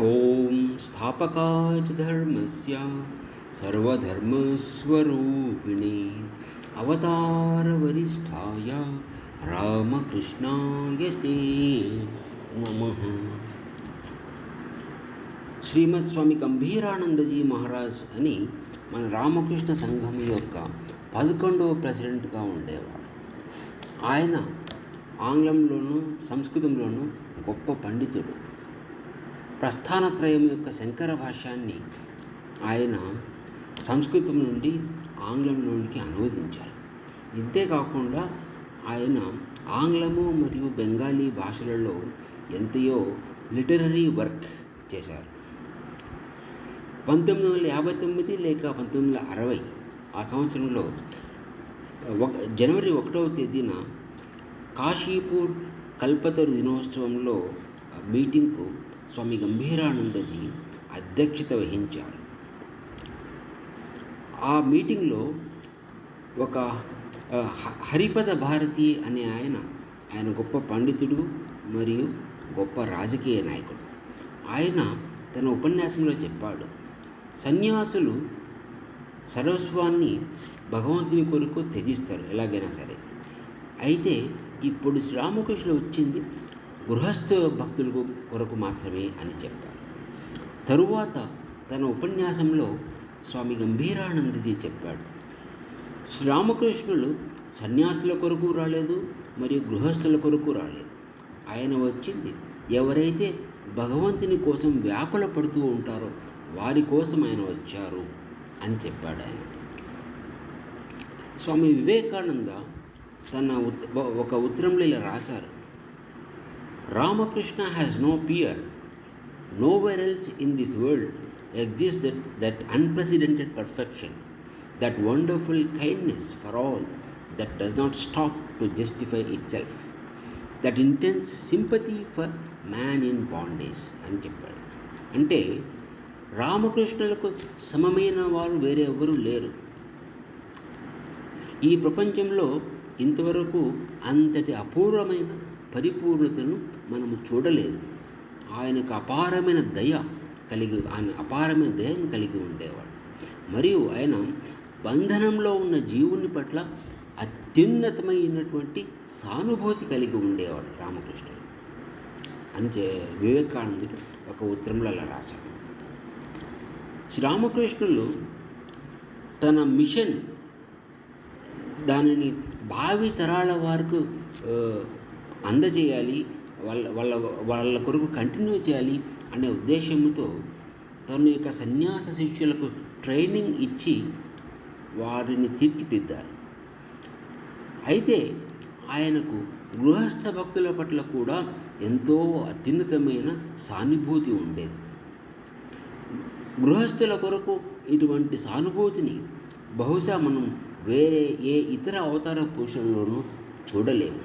ॐ स्थापकाय च धर्मस्य सर्वधर्मस्वरूपिणे अवतारवरिष्ठाय रामकृष्णाय ते नमः శ్రీమద్ స్వామి గంభీరానందజీ మహారాజ్ అని మన రామకృష్ణ సంఘం యొక్క పదకొండవ ప్రెసిడెంట్గా ఉండేవాడు ఆయన ఆంగ్లంలోనూ సంస్కృతంలోనూ గొప్ప పండితుడు ప్రస్థానత్రయం యొక్క శంకర భాష్యాన్ని ఆయన సంస్కృతం నుండి ఆంగ్లంలోనికి అనువదించారు. ఇంతేకాకుండా ఆయన ఆంగ్లము మరియు బెంగాలీ భాషలలో ఎంతయో లిటరరీ వర్క్ చేశారు. పంతొమ్మిది వందల యాభై తొమ్మిది లేక పంతొమ్మిది వందల అరవై ఆ సంవత్సరంలో ఒక జనవరి ఒకటవ తేదీన కాశీపూర్ కల్పతరు దినోత్సవంలో మీటింగ్కు స్వామి గంభీరానందజీ అధ్యక్షత వహించారు. ఆ మీటింగ్లో ఒక హరిపద భారతి అనే ఆయన ఆయన గొప్ప పండితుడు మరియు గొప్ప రాజకీయ నాయకుడు. ఆయన తన ఉపన్యాసంలో చెప్పాడు సన్యాసులు సర్వస్వాన్ని భగవంతుని కొరకు త్యజిస్తారు ఎలాగైనా సరే. అయితే ఇప్పుడు శ్రీరామకృష్ణుడు వచ్చింది గృహస్థ భక్తులకు కొరకు మాత్రమే అని చెప్పారు తరువాత తన ఉపన్యాసంలో స్వామి గంభీరానందజీ చెప్పాడు. శ్రీరామకృష్ణులు సన్యాసుల కొరకు రాలేదు మరియు గృహస్థుల కొరకు రాలేదు. ఆయన వచ్చింది. ఎవరైతే భగవంతుని కోసం వ్యాకుల పడుతూ ఉంటారో వారి కోసం ఆయన వచ్చారు అని చెప్పాడు ఆయన. స్వామి వివేకానంద తన ఉత్ ఒక ఉత్తరంలో ఇలా రాశారు. Ramakrishna has no peer nowhere else in this world exists that, that unprecedented perfection, that wonderful kindness for all that does not stop to justify itself, that intense sympathy for man in bondage అని చెప్పాడు అంటే రామకృష్ణులకు సమమైన వారు వేరే ఎవరు లేరు ఈ ప్రపంచంలో ఇంతవరకు అంతటి అపూర్వమైన పరిపూర్ణతను మనము చూడలేదు. ఆయనకు అపారమైన దయ కలిగి ఆయన అపారమైన దయను కలిగి ఉండేవాడు. మరియు ఆయన బంధనంలో ఉన్న జీవుని పట్ల అత్యున్నతమైనటువంటి సానుభూతి కలిగి ఉండేవాడు రామకృష్ణుడు. అని వివేకానందుడు ఒక ఉత్తరంలో అలా రాశాడు. శ్రీరామకృష్ణులు తన మిషన్ దానిని భావి తరాల వారికి అందజేయాలి వాళ్ళ వాళ్ళ వాళ్ళ కొరకు కంటిన్యూ చేయాలి అనే ఉద్దేశంతో తన యొక్క సన్యాస శిష్యులకు ట్రైనింగ్ ఇచ్చి వారిని తీర్చిదిద్దారు. అయితే ఆయనకు గృహస్థ భక్తుల పట్ల కూడా ఎంతో అత్యున్నతమైన సానుభూతి ఉండేది. గృహస్థుల కొరకు ఇటువంటి సానుభూతిని బహుశా మనం వేరే ఏ ఇతర అవతార పురుషులలోనూ చూడలేము.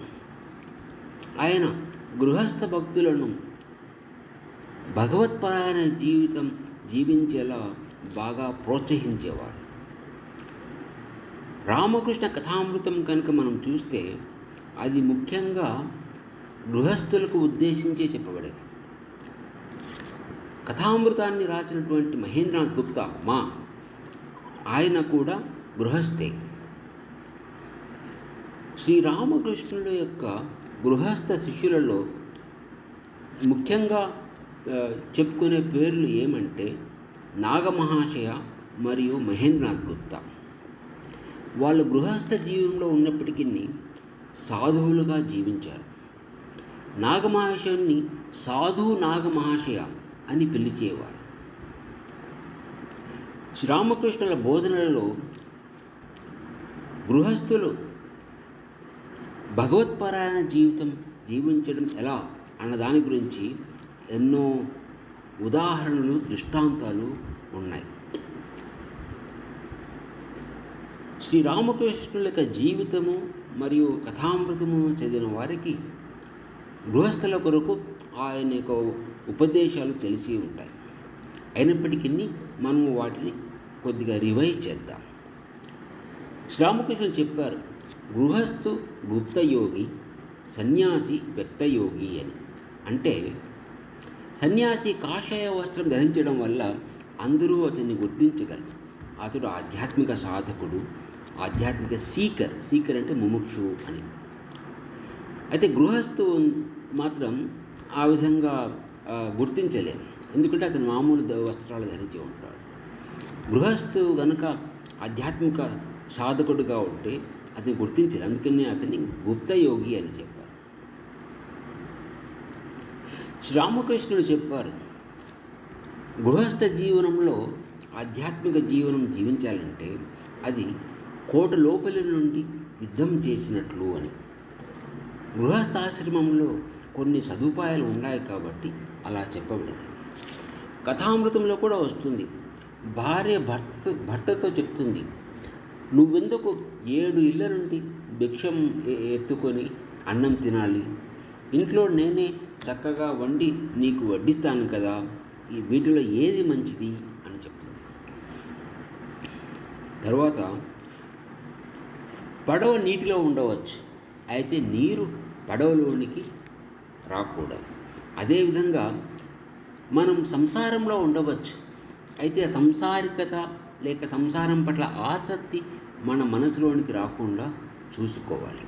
ఆయన గృహస్థ భక్తులను భగవత్పరాయణ జీవితం జీవించేలా బాగా ప్రోత్సహించేవారు. రామకృష్ణ కథామృతం కనుక మనం చూస్తే అది ముఖ్యంగా గృహస్థులకు ఉద్దేశించి చెప్పబడేది. కథామృతాన్ని రాసినటువంటి మహేంద్రనాథ్ గుప్తా మా ఆయన కూడా గృహస్థే. శ్రీరామకృష్ణుడు యొక్క గృహస్థ శిష్యులలో ముఖ్యంగా చెప్పుకునే పేర్లు ఏమంటే నాగమహాశయ మరియు మహేంద్రనాథ్ గుప్తా. వాళ్ళు గృహస్థ జీవంలో ఉన్నప్పటికీ సాధువులుగా జీవించారు. నాగమహాశయుని సాధు నాగమహాశయ అని పిలిచేవారు. శ్రీరామకృష్ణుల బోధనలలో గృహస్థులు భగవత్పరాయణ జీవితం జీవించడం ఎలా అన్న దాని గురించి ఎన్నో ఉదాహరణలు దృష్టాంతాలు ఉన్నాయి. శ్రీరామకృష్ణుల యొక్క జీవితము మరియు కథామృతము చదివిన వారికి గృహస్థుల కొరకు ఆయన యొక్క ఉపదేశాలు తెలిసి ఉంటాయి. అయినప్పటికీ మనము వాటిని కొద్దిగా రివైజ్ చేద్దాం. శ్రీరామకృష్ణులు చెప్పారు గృహస్థు గుప్తయోగి సన్యాసి వ్యక్తయోగి అని. అంటే సన్యాసి కాషాయ వస్త్రం ధరించడం వల్ల అందరూ అతన్ని గుర్తించగలరు. అతడు ఆధ్యాత్మిక సాధకుడు ఆధ్యాత్మిక సీకర్ సీకర్ అంటే ముముక్షు అని. అయితే గృహస్థు మాత్రం ఆ విధంగా గుర్తించలేము ఎందుకంటే అతను మామూలు వస్త్రాలు ధరించి ఉంటాడు. గృహస్థు గనుక ఆధ్యాత్మిక సాధకుడుగా ఉంటే అది గుర్తించారు అందుకనే అతన్ని గుప్తయోగి అని చెప్పారు. శ్రీరామకృష్ణుడు చెప్పారు గృహస్థ జీవనంలో ఆధ్యాత్మిక జీవనం జీవించాలంటే అది కోట లోపలి నుండి యుద్ధం చేసినట్లు అని. గృహస్థాశ్రమంలో కొన్ని సదుపాయాలు ఉన్నాయి కాబట్టి అలా చెప్పబడింది. కథామృతంలో కూడా వస్తుంది. భార్య భర్త భర్తతో చెప్తుంది నువ్వెందుకు ఏడు ఇళ్ళ నుండి భిక్షం ఎత్తుకొని అన్నం తినాలి? ఇంట్లో నేనే చక్కగా వండి నీకు వడ్డిస్తాను కదా ఈ వీటిలో ఏది మంచిది? అని చెప్తుంది. తర్వాత పడవ నీటిలో ఉండవచ్చు అయితే నీరు పడవలోనికి రాకూడదు. అదేవిధంగా మనం సంసారంలో ఉండవచ్చు అయితే సంసారికత లేక సంసారం పట్ల ఆసక్తి మన మనసులోనికి రాకుండా చూసుకోవాలి.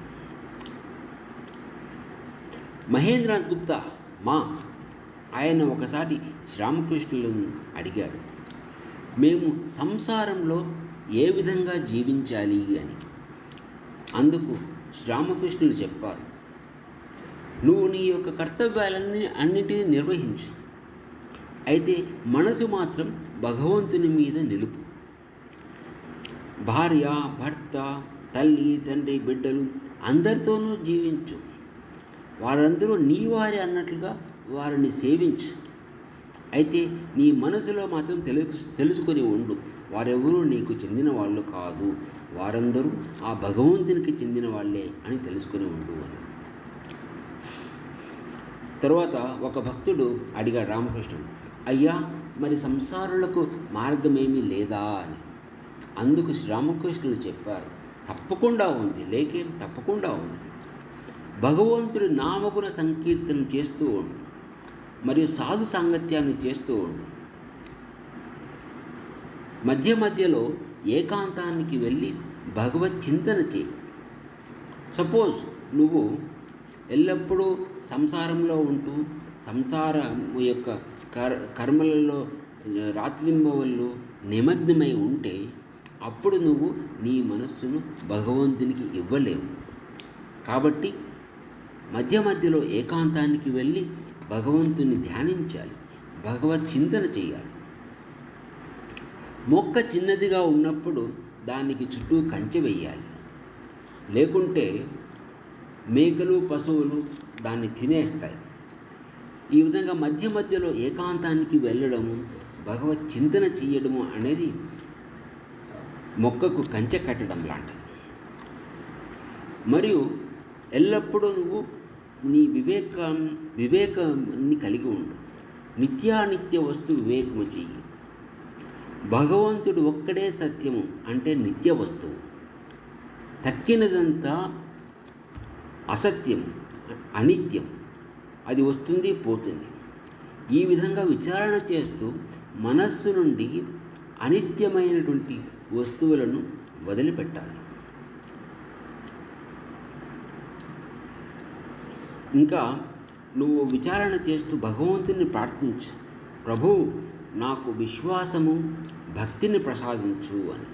మహేంద్రనాథ్ గుప్తా మా ఆయన ఒకసారి శ్రీరామకృష్ణులను అడిగాడు మేము సంసారంలో ఏ విధంగా జీవించాలి అని? అందుకు శ్రీరామకృష్ణులు చెప్పారు నువ్వు నీ యొక్క కర్తవ్యాలన్నీ అన్నిటినీ నిర్వహించు. అయితే మనసు మాత్రం భగవంతుని మీద నిలుపు. భార్య భర్త తల్లి తండ్రి బిడ్డలు అందరితోనూ జీవించు. వారందరూ నీ వారి అన్నట్లుగా వారిని సేవించు. అయితే నీ మనసులో మాత్రం తెలుసు తెలుసుకొని ఉండు. వారెవరూ నీకు చెందిన వాళ్ళు కాదు. వారందరూ ఆ భగవంతునికి చెందిన వాళ్ళే అని తెలుసుకొని ఉండు అని. తర్వాత ఒక భక్తుడు అడిగాడు రామకృష్ణుడు అయ్యా మరి సంసారులకు మార్గమేమీ లేదా? అని. అందుకు శ్రీరామకృష్ణుడు చెప్పారు తప్పకుండా ఉంది లేకేం తప్పకుండా ఉంది. భగవంతుడి నామగుణ సంకీర్తనం చేస్తూ ఉండు మరియు సాధు సాంగత్యాన్ని చేస్తూ ఉండు. మధ్య మధ్యలో ఏకాంతానికి వెళ్ళి భగవత్ చింతన చేయి. సపోజ్ నువ్వు ఎల్లప్పుడూ సంసారంలో ఉంటూ సంసార యొక్క కర్ కర్మలలో రాత్రింబవళ్ళు నిమగ్నమై ఉంటే అప్పుడు నువ్వు నీ మనస్సును భగవంతునికి ఇవ్వలేవు. కాబట్టి మధ్య మధ్యలో ఏకాంతానికి వెళ్ళి భగవంతుని ధ్యానించాలి. భగవత్ చింతన చేయాలి. మొక్క చిన్నదిగా ఉన్నప్పుడు దానికి చుట్టూ కంచె వేయాలి. లేకుంటే మేకలు పశువులు దాన్ని తినేస్తాయి. ఈ విధంగా మధ్య మధ్యలో ఏకాంతానికి వెళ్ళడము భగవత్ చింతన చేయడము అనేది మొక్కకు కంచె కట్టడం లాంటిది. మరియు ఎల్లప్పుడూ నువ్వు నీ వివేకం వివేకాన్ని కలిగి ఉండు. నిత్యానిత్య వస్తు వివేకము చెయ్యి. భగవంతుడు ఒక్కడే సత్యము అంటే నిత్య వస్తువు. తక్కినదంతా అసత్యం అనిత్యం. అది వస్తుంది పోతుంది. ఈ విధంగా విచారణ చేస్తూ మనస్సు నుండి అనిత్యమైనటువంటి వస్తువులను వదిలిపెట్టాలి. ఇంకా నువ్వు విచారణ చేస్తూ భగవంతుని ప్రార్థించు. ప్రభు నాకు విశ్వాసము భక్తిని ప్రసాదించు అని.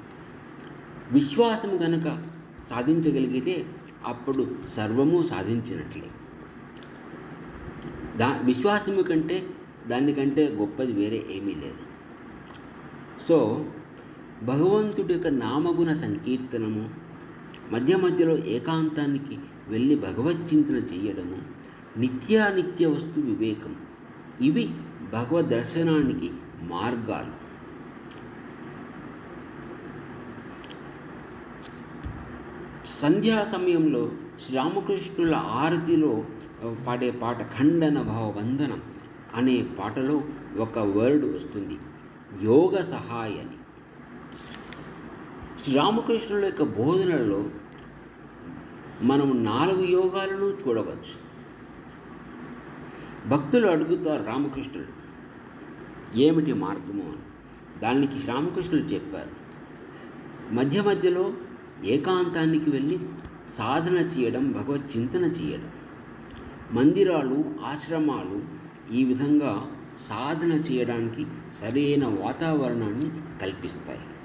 విశ్వాసము గనుక సాధించగలిగితే అప్పుడు సర్వము సాధించినట్లే. దా విశ్వాసము కంటే దానికంటే గొప్పది వేరే ఏమీ లేదు. సో భగవంతుడి యొక్క నామగుణ సంకీర్తనము మధ్య మధ్యలో ఏకాంతానికి వెళ్ళి భగవచ్చింతన చేయడము నిత్యానిత్య వస్తు వివేకం ఇవి భగవద్ దర్శనానికి మార్గాలు. సంధ్యా సమయంలో శ్రీరామకృష్ణుల ఆరతిలో పాడే పాట ఖండన భావ వందనం అనే పాటలో ఒక వర్డ్ వస్తుంది యోగ సహాయని. శ్రీరామకృష్ణుల యొక్క బోధనలో మనం నాలుగు యోగాలను చూడవచ్చు. భక్తులు అడుగుతారు రామకృష్ణుడు ఏమిటి మార్గము? అని. దానికి శ్రీరామకృష్ణుడు చెప్పారు మధ్య మధ్యలో ఏకాంతానికి వెళ్ళి సాధన చేయడం భగవత్ చింతన చేయడం మందిరాలు ఆశ్రమాలు ఈ విధంగా సాధన చేయడానికి సరైన వాతావరణాన్ని కల్పిస్తాయి.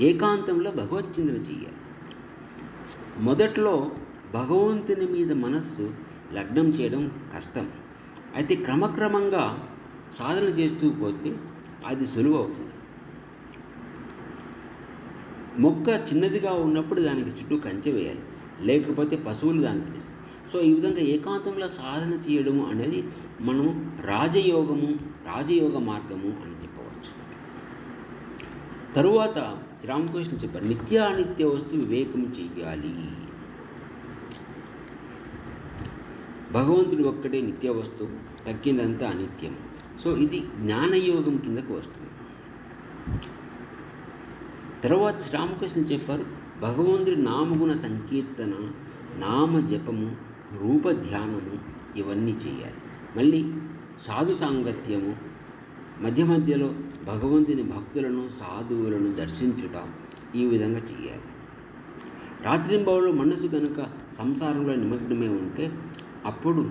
ఏకాంతంలో భగవత్ చింతన చేయాలి మొదట్లో భగవంతుని మీద మనస్సు లగ్నం చేయడం కష్టం. అయితే క్రమక్రమంగా సాధన చేస్తూ పోతే అది సులువు అవుతుంది మొక్క చిన్నదిగా ఉన్నప్పుడు దానికి చుట్టూ కంచె వేయాలి. లేకపోతే పశువులు దాన్ని తినేస్తాయి. సో ఈ విధంగా ఏకాంతంలో సాధన చేయడము అనేది మనం రాజయోగము రాజయోగ మార్గము అని చెప్పవచ్చు. తరువాత శ్రీరామకృష్ణ చెప్పారు నిత్యానిత్య వస్తు వివేకం చెయ్యాలి. భగవంతుడు ఒక్కడే నిత్య వస్తువు తగ్గిందంతా అనిత్యం. సో ఇది జ్ఞానయోగం కిందకు వస్తుంది. తర్వాత శ్రీరామకృష్ణ చెప్పారు భగవంతుడి నామగుణ సంకీర్తన నామ జపము రూప ధ్యానము ఇవన్నీ చేయాలి మళ్ళీ సాధు సాంగత్యము మధ్య మధ్యలో భగవంతుని భక్తులను సాధువులను దర్శించుట ఈ విధంగా చేయాలి రాత్రింబవులు మనసు కనుక సంసారంలో నిమగ్నమై ఉంటే అప్పుడు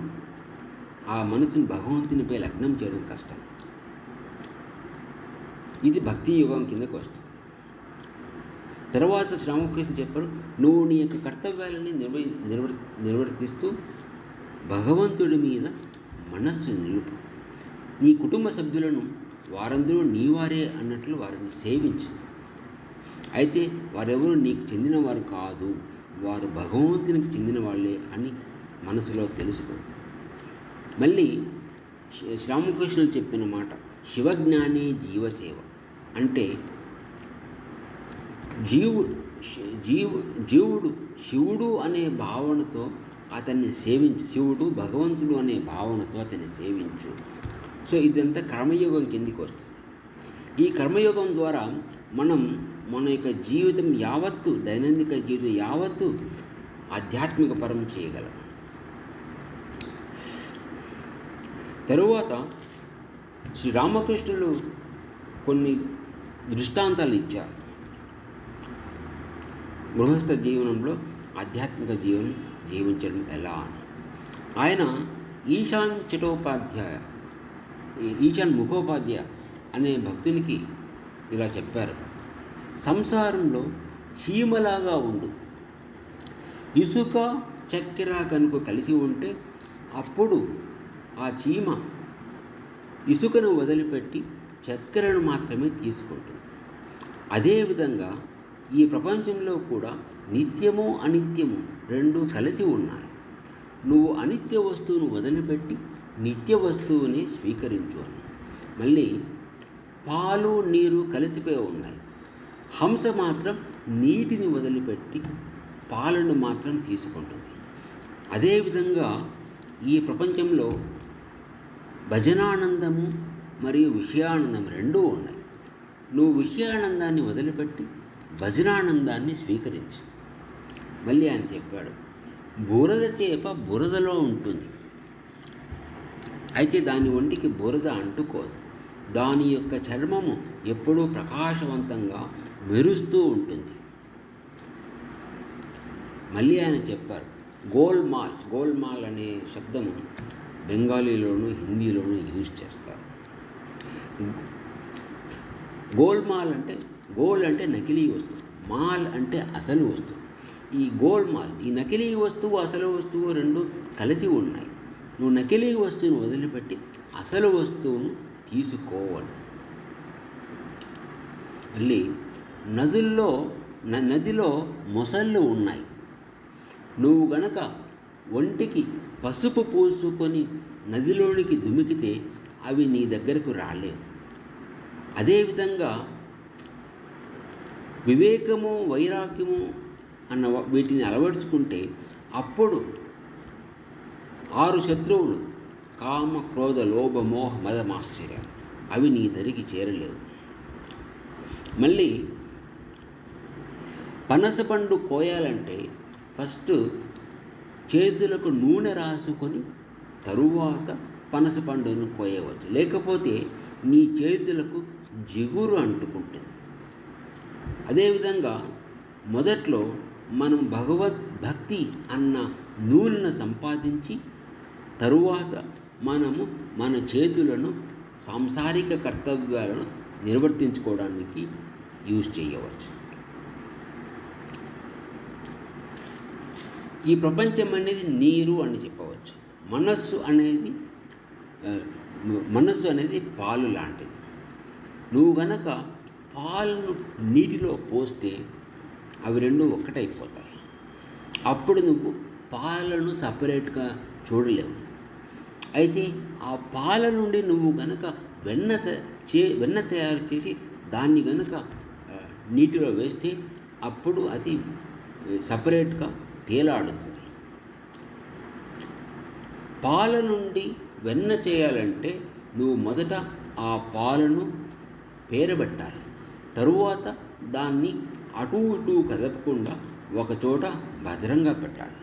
ఆ మనసుని భగవంతునిపై లగ్నం చేయడం కష్టం. ఇది భక్తి యుగం కిందకు వస్తుంది. తర్వాత శ్రీరామకృష్ణ చెప్పారు నువ్వు నీ యొక్క కర్తవ్యాలని నిర్వ నిర్వ నిర్వర్తిస్తూ భగవంతుడి మీద మనస్సు నిలుపు. నీ కుటుంబ సభ్యులను వారందరూ నీవారే అన్నట్లు వారిని సేవించు. అయితే వారెవరు నీకు చెందిన వారు కాదు వారు భగవంతునికి చెందిన వాళ్ళే అని మనసులో తెలుసుకో. మళ్ళీ శ్రీ- శ్రీరామకృష్ణులు చెప్పిన మాట శివజ్ఞానే జీవసేవ. అంటే జీవుడు జీవు జీవుడు శివుడు అనే భావనతో అతన్ని సేవించు శివుడు భగవంతుడు అనే భావనతో అతన్ని సేవించు. సో ఇదంతా కర్మయోగం కిందికి వస్తుంది. ఈ కర్మయోగం ద్వారా మనం మన యొక్క జీవితం యావత్తు దైనందిక జీవితం యావత్తు ఆధ్యాత్మిక పరం చేయగలం. తరువాత శ్రీరామకృష్ణులు కొన్ని దృష్టాంతాలు ఇచ్చారు. గృహస్థ జీవనంలో ఆధ్యాత్మిక జీవనం జీవించడం ఎలా అని. ఆయన ఈశాన్ చటోపాధ్యాయ ఈశాన్ ముఖోపాధ్యాయ అనే భక్తునికి ఇలా చెప్పారు. సంసారంలో చీమలాగా ఉండు. ఇసుక చక్కెర కనుక కలిసి ఉంటే అప్పుడు ఆ చీమ ఇసుకను వదిలిపెట్టి చక్కెరను మాత్రమే తీసుకుంటుంది. అదేవిధంగా ఈ ప్రపంచంలో కూడా నిత్యము అనిత్యము రెండు కలిసి ఉన్నాయి. నువ్వు అనిత్య వస్తువును వదిలిపెట్టి నిత్య వస్తువుని స్వీకరించు అని మళ్ళీ పాలు నీరు కలిసిపోయి ఉన్నాయి. హంస మాత్రం నీటిని వదిలిపెట్టి పాలను మాత్రం తీసుకుంటుంది. అదేవిధంగా ఈ ప్రపంచంలో భజనానందము మరియు విషయానందం రెండూ ఉన్నాయి. నువ్వు విషయానందాన్ని వదిలిపెట్టి భజనానందాన్ని స్వీకరించు. మళ్ళీ ఆయన చెప్పాడు బురద చేప బురదలో ఉంటుంది. అయితే దాని ఒంటికి బురద అంటుకోదు. దాని యొక్క చర్మము ఎప్పుడూ ప్రకాశవంతంగా మెరుస్తూ ఉంటుంది. మళ్ళీ ఆయన చెప్పారు గోల్మాల్ గోల్మాల్ అనే శబ్దము బెంగాలీలోను హిందీలోను యూజ్ చేస్తారు. గోల్మాల్ అంటే గోల్ అంటే నకిలీ వస్తువు మాల్ అంటే అసలు వస్తువు. ఈ గోల్మాల్ ఈ నకిలీ వస్తువు అసలు వస్తువు రెండు కలిసి ఉన్నాయి. నువ్వు నకిలీ వస్తువును వదిలిపెట్టి అసలు వస్తువును తీసుకోవాలి మళ్ళీ నదుల్లో నదిలో మొసళ్ళు ఉన్నాయి. నువ్వు గనక ఒంటికి పసుపు పూసుకొని నదిలోనికి దుమికితే అవి నీ దగ్గరకు రాలేవు. అదేవిధంగా వివేకము వైరాగ్యము అన్న వీటిని అలవర్చుకుంటే అప్పుడు ఆరు శత్రువులు. కామ క్రోధ లోభ మోహ మదమాశ్చర్యం అవి నీ దరికి చేరలేవు. మళ్ళీ పనస పండు కోయాలంటే ఫస్ట్ చేతులకు నూనె రాసుకొని తరువాత పనస పండును కోయవచ్చు. లేకపోతే నీ చేతులకు జిగురు అంటుకుంటుంది. అదేవిధంగా మొదట్లో మనం భగవద్ భక్తి అన్న నూనెను సంపాదించి తరువాత మనము మన చేతులను సాంసారిక కర్తవ్యాలను నిర్వర్తించుకోవడానికి యూజ్ చేయవచ్చు. ఈ ప్రపంచం అనేది నీరు అని చెప్పవచ్చు. మనస్సు అనేది మనస్సు అనేది పాలు లాంటిది. నువ్వు గనక పాలను నీటిలో పోస్తే అవి రెండు ఒక్కటైపోతాయి. అప్పుడు నువ్వు పాలను సపరేట్గా చూడలేవు. అయితే ఆ పాల నుండి నువ్వు గనక వెన్న చే వెన్న తయారు చేసి దాన్ని గనక నీటిలో వేస్తే అప్పుడు అది సపరేట్గా తేలాడుతుంది. పాల నుండి వెన్న చేయాలంటే నువ్వు మొదట ఆ పాలను పేరబెట్టాలి. తరువాత దాన్ని అటు ఇటు కదపకుండా ఒకచోట భద్రంగా పెట్టాలి.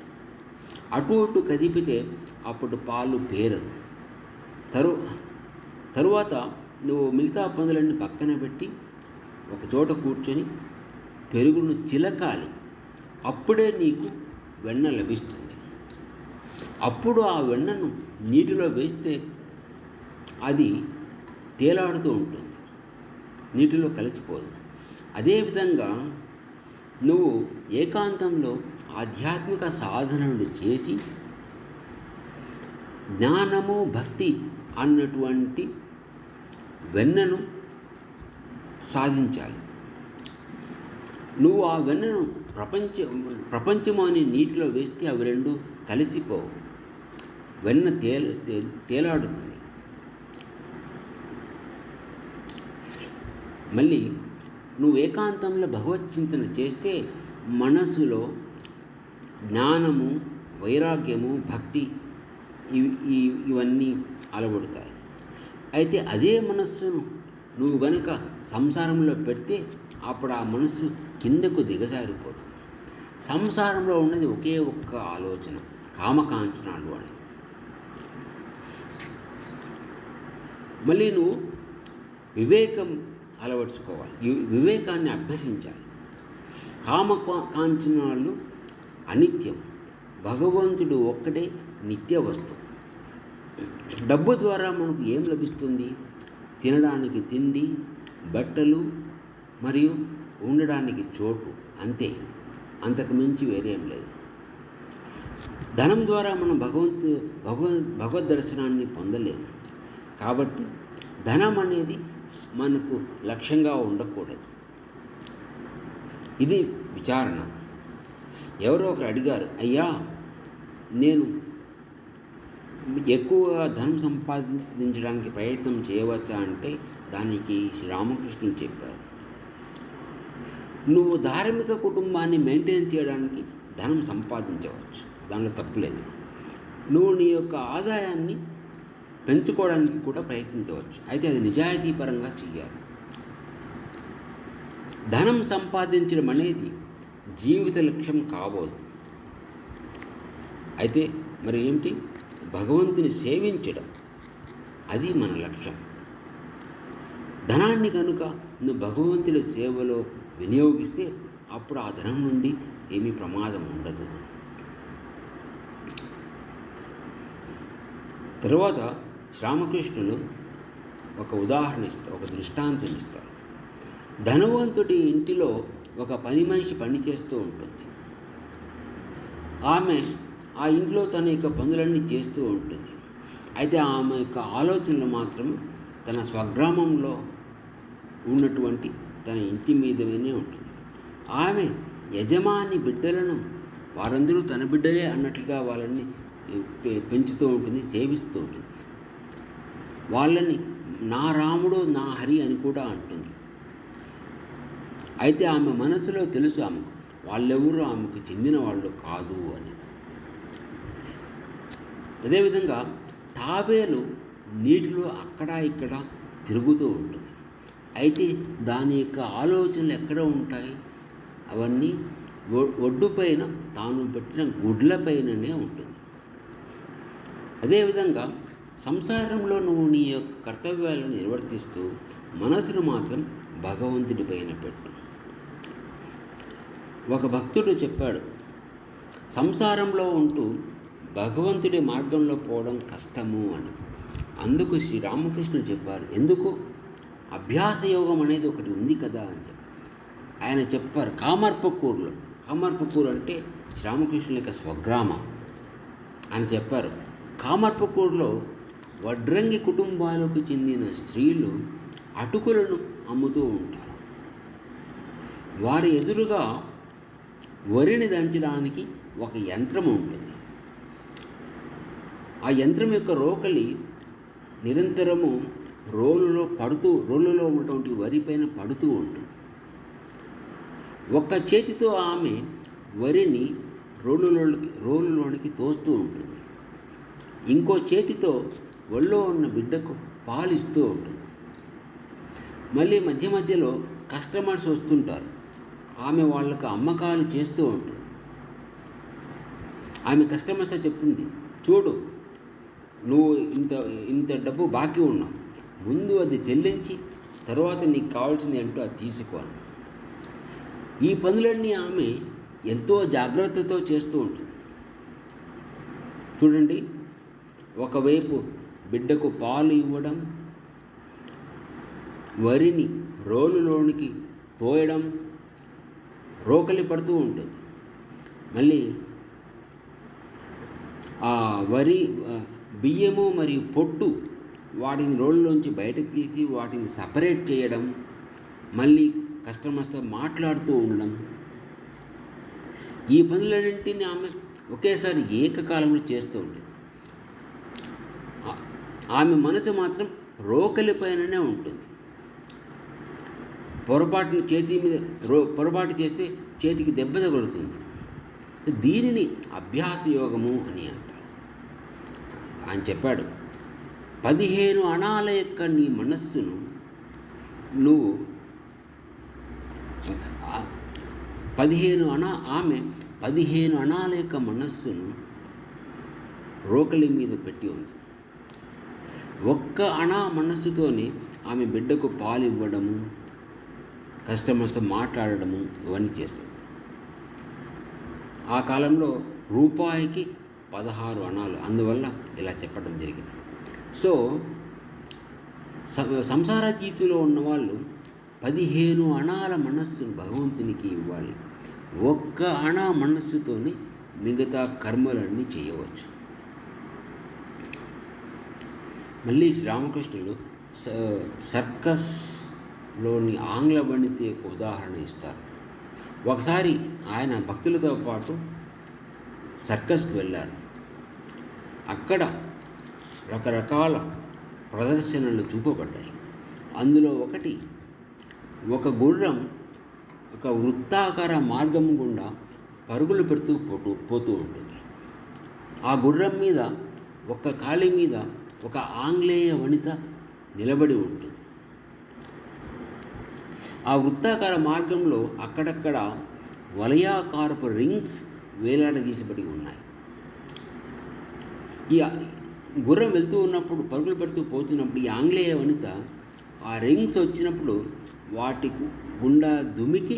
అటు అటు కదిపితే అప్పుడు పాలు పేరదు. తరు తరువాత నువ్వు మిగతా పందులన్నీ పక్కన పెట్టి ఒక చోట కూర్చొని పెరుగును చిలకాలి. అప్పుడే నీకు వెన్న లభిస్తుంది. అప్పుడు ఆ వెన్నను నీటిలో వేస్తే అది తేలాడుతూ ఉంటుంది. నీటిలో కలిసిపోదు. అదేవిధంగా నువ్వు ఏకాంతంలో ఆధ్యాత్మిక సాధనలు చేసి జ్ఞానము భక్తి అన్నటువంటి వెన్నను సాధించాలి. నువ్వు ఆ వెన్నను ప్రపంచ ప్రపంచము అనే నీటిలో వేస్తే అవి రెండు కలిసిపోవు. వెన్న తేల తేలాడుతుంది. మళ్ళీ నువ్వు ఏకాంతంలో భగవత్ చింతన చేస్తే మనసులో జ్ఞానము వైరాగ్యము భక్తి ఇవి ఇవన్నీ అలవడతాయి. అయితే అదే మనస్సును నువ్వు గనుక సంసారంలో పెడితే అప్పుడు ఆ మనస్సు కిందకు దిగజారిపోతుంది. సంసారంలో ఉన్నది ఒకే ఒక్క ఆలోచన కామకాంచనాలు అని. మళ్ళీ నువ్వు వివేకం అలవర్చుకోవాలి వివేకాన్ని అభ్యసించాలి. కామ కాంచనాలు అనిత్యం. భగవంతుడు ఒక్కడే నిత్య వస్తువు. డబ్బు ద్వారా మనకు ఏం లభిస్తుంది? తినడానికి తిండి బట్టలు మరియు ఉండడానికి చోటు. అంతే. అంతకు మించి వేరేం లేదు. ధనం ద్వారా మనం భగవంతు భగవద్ భగవద్ దర్శనాన్ని పొందలేము. కాబట్టి ధనం అనేది మనకు లక్ష్యంగా ఉండకూడదు. ఇది విచారణ. ఎవరో ఒకరు అడిగారు అయ్యా నేను ఎక్కువగా ధనం సంపాదించడానికి ప్రయత్నం చేయవచ్చా? అంటే దానికి శ్రీరామకృష్ణుడు చెప్పారు నువ్వు ధార్మిక కుటుంబాన్ని మెయింటైన్ చేయడానికి ధనం సంపాదించవచ్చు. దానిలో తప్పులేదు నువ్వు నీ యొక్క ఆదాయాన్ని పెంచుకోవడానికి కూడా ప్రయత్నించవచ్చు. అయితే అది నిజాయితీపరంగా చెయ్యాలి. ధనం సంపాదించడం అనేది జీవిత లక్ష్యం కాబోదు. అయితే మరి ఏమిటి? భగవంతుని సేవించడం అది మన లక్ష్యం. ధనాన్ని కనుక నువ్వు భగవంతుని సేవలో వినియోగిస్తే అప్పుడు ఆ ధనం నుండి ఏమీ ప్రమాదం ఉండదు. తర్వాత శ్రామకృష్ణులు ఒక ఉదాహరణ ఇస్తారు ఒక దృష్టాంతం ఇస్తారు. ధనవంతుడి ఇంటిలో ఒక పని మనిషి పని చేస్తూ ఉంటుంది. ఆమె ఆ ఇంట్లో తన యొక్క పనులన్నీ చేస్తూ ఉంటుంది. అయితే ఆమె యొక్క ఆలోచనలు మాత్రం తన స్వగ్రామంలో ఉన్నటువంటి తన ఇంటి మీదనే ఉంటుంది. ఆమె యజమాని బిడ్డలను వారందరూ తన బిడ్డలే అన్నట్లుగా వాళ్ళని పె- పెంచుతూ ఉంటుంది సేవిస్తూ ఉంటుంది. వాళ్ళని నా రాముడు నా హరి అని కూడా అంటుంది. అయితే ఆమె మనసులో తెలుసు ఆమెకు వాళ్ళెవరూ ఆమెకు చెందిన వాళ్ళు కాదు అని. అదేవిధంగా తాబేలు నీటిలో అక్కడ ఇక్కడ తిరుగుతూ ఉంటుంది. అయితే దాని యొక్క ఆలోచనలు ఎక్కడ ఉంటాయి? అవన్నీ ఒ- ఒడ్డుపైన తాను పెట్టిన గుడ్లపైననే ఉంటుంది. అదేవిధంగా సంసారంలో నువ్వు నీ యొక్క కర్తవ్యాలను నిర్వర్తిస్తూ మనసును మాత్రం భగవంతుడి పైన పెట్టు. ఒక భక్తుడు చెప్పాడు సంసారంలో ఉంటూ భగవంతుడి మార్గంలో పోవడం కష్టము అని. అందుకు శ్రీ రామకృష్ణుడు చెప్పారు ఎందుకు? అభ్యాస యోగం అనేది ఒకటి ఉంది కదా అని చెప్పి. ఆయన చెప్పారు కామర్పకూరులో. కామర్పకూరు అంటే శ్రీరామకృష్ణుల యొక్క స్వగ్రామం. అని చెప్పారు కామర్పకూరులో వడ్రంగి కుటుంబాలకు చెందిన స్త్రీలు అటుకులను అమ్ముతూ ఉంటారు. వారి ఎదురుగా వరిని దంచడానికి ఒక యంత్రం ఉంటుంది. ఆ యంత్రం యొక్క రోకలి నిరంతరము రోలులో పడుతూ రోలులో ఉన్నటువంటి వరి పైన పడుతూ ఉంటుంది. ఒక్క చేతితో ఆమె వరిని రోలులోకి రోలులోనికి తోస్తూ ఉంటుంది. ఇంకో చేతితో ఒళ్ళో ఉన్న బిడ్డకు పాలిస్తూ ఉంటుంది. మళ్ళీ మధ్య మధ్యలో కస్టమర్స్ వస్తుంటారు. ఆమె వాళ్ళకు అమ్మకాలు చేస్తూ ఉంటుంది. ఆమె కస్టమర్స్తో చెప్తుంది చూడు నువ్వు ఇంత ఇంత డబ్బు బాకీ ఉన్నావు. ముందు అది చెల్లించి తర్వాత నీకు కావాల్సింది ఏంటో అది తీసుకోవాలి ఈ పనులన్నీ ఆమె ఎంతో జాగ్రత్తతో చేస్తూ ఉంటుంది. చూడండి ఒకవైపు బిడ్డకు పాలు ఇవ్వడం వరిని రోలులోనికి తోయడం రోకలి పడుతూ ఉంటుంది. మళ్ళీ ఆ వరి బియ్యము మరియు పొట్టు వాటిని రోడ్లోంచి బయటకు తీసి వాటిని సపరేట్ చేయడం మళ్ళీ కస్టమర్స్తో మాట్లాడుతూ ఉండడం. ఈ పనులన్నింటినీ ఆమె ఒకేసారి ఏకకాలంలో చేస్తూ ఉంటుంది. ఆమె మనసు మాత్రం రోకలి పైననే ఉంటుంది. పొరపాటున చేతి మీద రో పొరపాటు చేస్తే చేతికి దెబ్బ తగులుతుంది. దీనిని అభ్యాస యోగము అని అంటారు. ఆయన చెప్పాడు పదిహేను అణాల యొక్క నీ మనస్సును నువ్వు పదిహేను అణ ఆమె పదిహేను అణాల యొక్క మనస్సును రోకలి మీద పెట్టి ఉంది. ఒక్క అణా మనస్సుతోనే ఆమె బిడ్డకు పాలు ఇవ్వడము కస్టమర్స్తో మాట్లాడడము ఇవన్నీ చేస్తుంది. ఆ కాలంలో రూపాయికి పదహారు అణాలు అందువల్ల ఇలా చెప్పడం జరిగింది. సో సంసార జీతిలో ఉన్నవాళ్ళు పదిహేను అణాల మనస్సును భగవంతునికి ఇవ్వాలి. ఒక్క అణా మనస్సుతోని మిగతా కర్మలన్నీ చేయవచ్చు. మళ్ళీ శ్రీరామకృష్ణుడు స సర్కస్లోని ఆంగ్ల బండిత యొక్క ఉదాహరణ ఇస్తారు. ఒకసారి ఆయన భక్తులతో పాటు సర్కస్కి వెళ్ళారు. అక్కడ రకరకాల ప్రదర్శనలు చూపబడ్డాయి. అందులో ఒకటి ఒక గుర్రం ఒక వృత్తాకార మార్గం గుండా పరుగులు పెడుతూ పోతూ పోతూ ఉంటుంది. ఆ గుర్రం మీద ఒక కాలి మీద ఒక ఆంగ్లేయ వనిత నిలబడి ఉంటుంది. ఆ వృత్తాకార మార్గంలో అక్కడక్కడ వలయాకారపు రింగ్స్ వేలాడదీసబడి ఉన్నాయి. ఈ గుర్రం వెళ్తూ ఉన్నప్పుడు పరుగులు పెడుతూ పోతున్నప్పుడు ఈ ఆంగ్లేయ వనిత ఆ రింగ్స్ వచ్చినప్పుడు వాటి గుండా దుమికి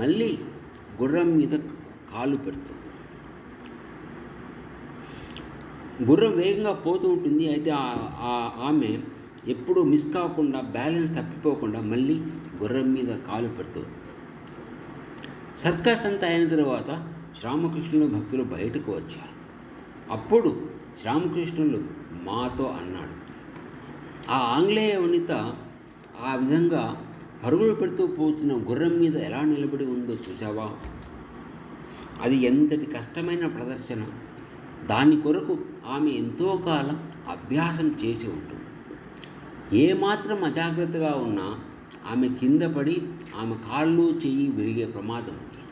మళ్ళీ గుర్రం మీద కాలు పెడుతుంది. గుర్రం వేగంగా పోతూ ఉంటుంది. అయితే ఆ- ఆమె ఎప్పుడూ మిస్ కాకుండా బ్యాలెన్స్ తప్పిపోకుండా మళ్ళీ గుర్రం మీద కాలు పెడుతుంది సర్కస్ అంతా అయిన తర్వాత శ్రీరామకృష్ణుల భక్తులు బయటకు వచ్చారు. అప్పుడు శ్రామకృష్ణులు మాతో అన్నాడు ఆ ఆంగ్లేయ వనిత ఆ విధంగా పరుగులు పెడుతూ పోతున్న గుర్రం మీద ఎలా నిలబడి ఉందో చూసావా అది ఎంతటి కష్టమైన ప్రదర్శన. దాని కొరకు ఆమె ఎంతో కాలం అభ్యాసం చేసి ఉంటుంది. ఏమాత్రం అజాగ్రత్తగా ఉన్నా ఆమె కింద పడి ఆమె కాళ్ళు చెయ్యి విరిగే ప్రమాదం ఉంది.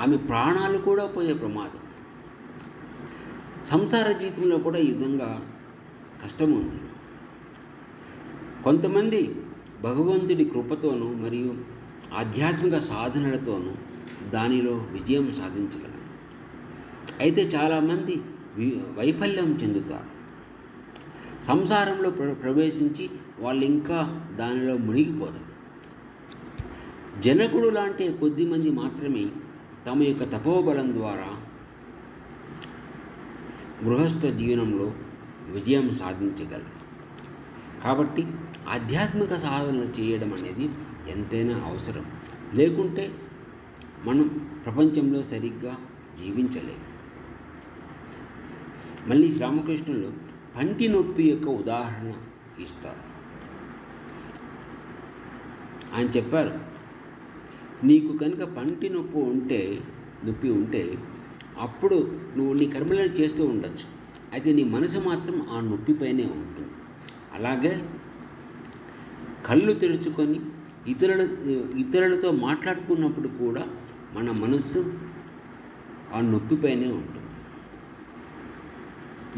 ఆమె ప్రాణాలు కూడా పోయే ప్రమాదం సంసార జీవితంలో కూడా ఈ విధంగా కష్టం ఉంది. కొంతమంది భగవంతుడి కృపతోనూ మరియు ఆధ్యాత్మిక సాధనలతోనూ దానిలో విజయం సాధించగలరు. అయితే చాలామంది వైఫల్యం చెందుతారు. సంసారంలో ప్ర ప్రవేశించి వాళ్ళు ఇంకా దానిలో మునిగిపోతారు. జనకుడు లాంటి కొద్ది మంది మాత్రమే తమ యొక్క తపోబలం ద్వారా గృహస్థ జీవనంలో విజయం సాధించగలరు. కాబట్టి ఆధ్యాత్మిక సాధనలు చేయడం అనేది ఎంతైనా అవసరం. లేకుంటే మనం ప్రపంచంలో సరిగ్గా జీవించలేము. మళ్ళీ శ్రీరామకృష్ణులు పంటి నొప్పి యొక్క ఉదాహరణ ఇస్తారు. ఆయన చెప్పారు నీకు కనుక పంటి నొప్పి ఉంటే నొప్పి ఉంటే అప్పుడు నువ్వు నీ కర్మలను చేస్తూ ఉండొచ్చు. అయితే నీ మనసు మాత్రం ఆ నొప్పిపైనే ఉంటుంది. అలాగే కళ్ళు తెరుచుకొని ఇతరుల ఇతరులతో మాట్లాడుకున్నప్పుడు కూడా మన మనస్సు ఆ నొప్పిపైనే ఉంటుంది.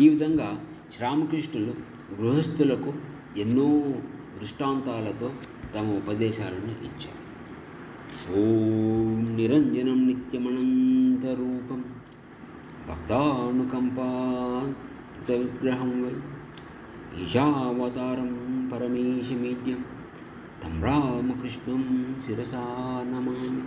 ఈ విధంగా శ్రీరామకృష్ణులు గృహస్థులకు ఎన్నో దృష్టాంతాలతో తమ ఉపదేశాలను ఇచ్చారు. ఓం నిరంజనం నిత్యమనంతరూపం భక్తానుకంపా విగ్రహం వై ఈశావతారం పరమేశమీడ్యం తం రామకృష్ణం శిరసా నమామి.